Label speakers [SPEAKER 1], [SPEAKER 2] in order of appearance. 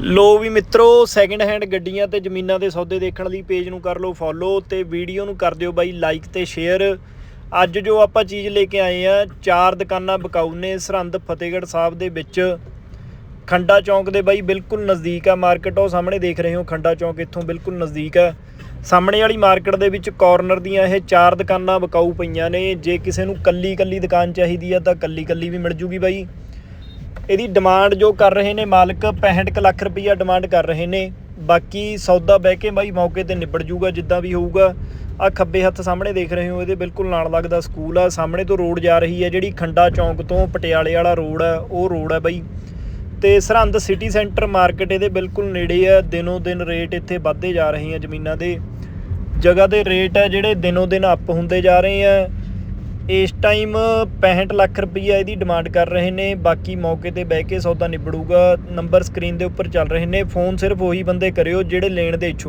[SPEAKER 1] ਲੋ ਵੀ ਮਿੱਤਰੋ second hand ਗੱਡੀਆਂ ਤੇ ਜ਼ਮੀਨਾਂ ਦੇ ਸੌਦੇ ਦੇਖਣ ਲਈ ਪੇਜ ਨੂੰ ਕਰ ਲਓ ਫੋਲੋ ਤੇ ਵੀਡੀਓ ਨੂੰ ਕਰ ਦਿਓ ਬਾਈ ਲਾਈਕ ਤੇ ਸ਼ੇਅਰ ਅੱਜ ਜੋ ਆਪਾਂ ਚੀਜ਼ ਲੈ ਕੇ ਆਏ ਆ, ਚਾਰ ਦੁਕਾਨਾਂ ਬਕਾਊ ਨੇ ਸਰਹੰਦ ਫਤਿਹਗੜ੍ਹ ਸਾਹਿਬ ਦੇ ਵਿੱਚ। ਖੰਡਾ ਚੌਂਕ ਦੇ ਬਾਈ ਬਿਲਕੁਲ ਨਜ਼ਦੀਕ ਆ ਮਾਰਕੀਟ ਉਹ ਸਾਹਮਣੇ ਦੇਖ ਰਹੇ ਹੋ, ਖੰਡਾ ਚੌਂਕ ਇੱਥੋਂ ਬਿਲਕੁਲ ਨਜ਼ਦੀਕ ਆ। ਸਾਹਮਣੇ ਵਾਲੀ ਮਾਰਕੀਟ ਦੇ ਵਿੱਚ ਕਾਰਨਰ ਦੀਆਂ ਇਹ ਚਾਰ ਦੁਕਾਨਾਂ ਬਕਾਊ ਪਈਆਂ ਨੇ, ਜੇ ਕਿਸੇ ਨੂੰ ਕੱਲੀ ਕੱਲੀ ਦੁਕਾਨ ਚਾਹੀਦੀ ਆ ਤਾਂ ਕੱਲੀ ਕੱਲੀ ਵੀ ਮਿਲ ਜੂਗੀ ਬਾਈ। ਇਹਦੀ ਡਿਮਾਂਡ ਜੋ ਕਰ ਰਹੇ ਨੇ ਮਾਲਕ 65 ਕੁ ਲੱਖ ਰੁਪਈਆ ਡਿਮਾਂਡ ਕਰ ਰਹੇ ਨੇ। ਬਾਕੀ ਸੌਦਾ ਬਹਿ ਕੇ ਬਾਈ ਮੌਕੇ ਤੇ ਨਿਬੜ ਜੂਗਾ, ਜਿੱਦਾਂ ਵੀ ਹੋਊਗਾ। ਆ ਖੱਬੇ ਹੱਥ ਸਾਹਮਣੇ ਦੇਖ ਰਹੇ ਹੋ, ਇਹਦੇ ਬਿਲਕੁਲ ਨਾਲ ਲੱਗਦਾ ਸਕੂਲ ਆ। ਸਾਹਮਣੇ ਤੋਂ ਰੋਡ ਜਾ ਰਹੀ ਹੈ, ਜਿਹੜੀ ਖੰਡਾ ਚੌਂਕ ਤੋਂ ਪਟਿਆਲੇ ਵਾਲਾ ਰੋਡ ਆ, ਉਹ ਰੋਡ ਆ ਬਾਈ। ਤੇ ਸਰਹੰਦ ਸਿਟੀ ਸੈਂਟਰ ਮਾਰਕੀਟ ਇਹਦੇ ਬਿਲਕੁਲ ਨੇੜੇ ਆ। ਦਿਨੋਂ ਦਿਨ ਰੇਟ ਇੱਥੇ ਵੱਧਦੇ ਜਾ ਰਹੇ ਆ ਜ਼ਮੀਨਾਂ ਦੇ। ਜਗ੍ਹਾ ਦੇ ਰੇਟ ਆ ਜਿਹੜੇ ਦਿਨੋਂ ਦਿਨ ਅਪ ਹੁੰਦੇ ਜਾ ਰਹੇ ਆ। ਇਸ ਟਾਈਮ 65 ਲੱਖ ਰੁਪਈਆ ਇਹਦੀ ਡਿਮਾਂਡ ਕਰ ਰਹੇ ਨੇ, ਬਾਕੀ ਮੌਕੇ ਤੇ ਬਹਿ ਕੇ ਸੌਦਾ ਨਿਬੜੂਗਾ, ਨੰਬਰ ਸਕਰੀਨ ਦੇ ਉੱਪਰ ਚੱਲ ਰਹੇ ਨੇ, ਫੋਨ ਸਿਰਫ ਉਹੀ ਬੰਦੇ ਕਰਿਓ ਜਿਹੜੇ ਲੈਣ ਦੇ ਇੱਛੁਕ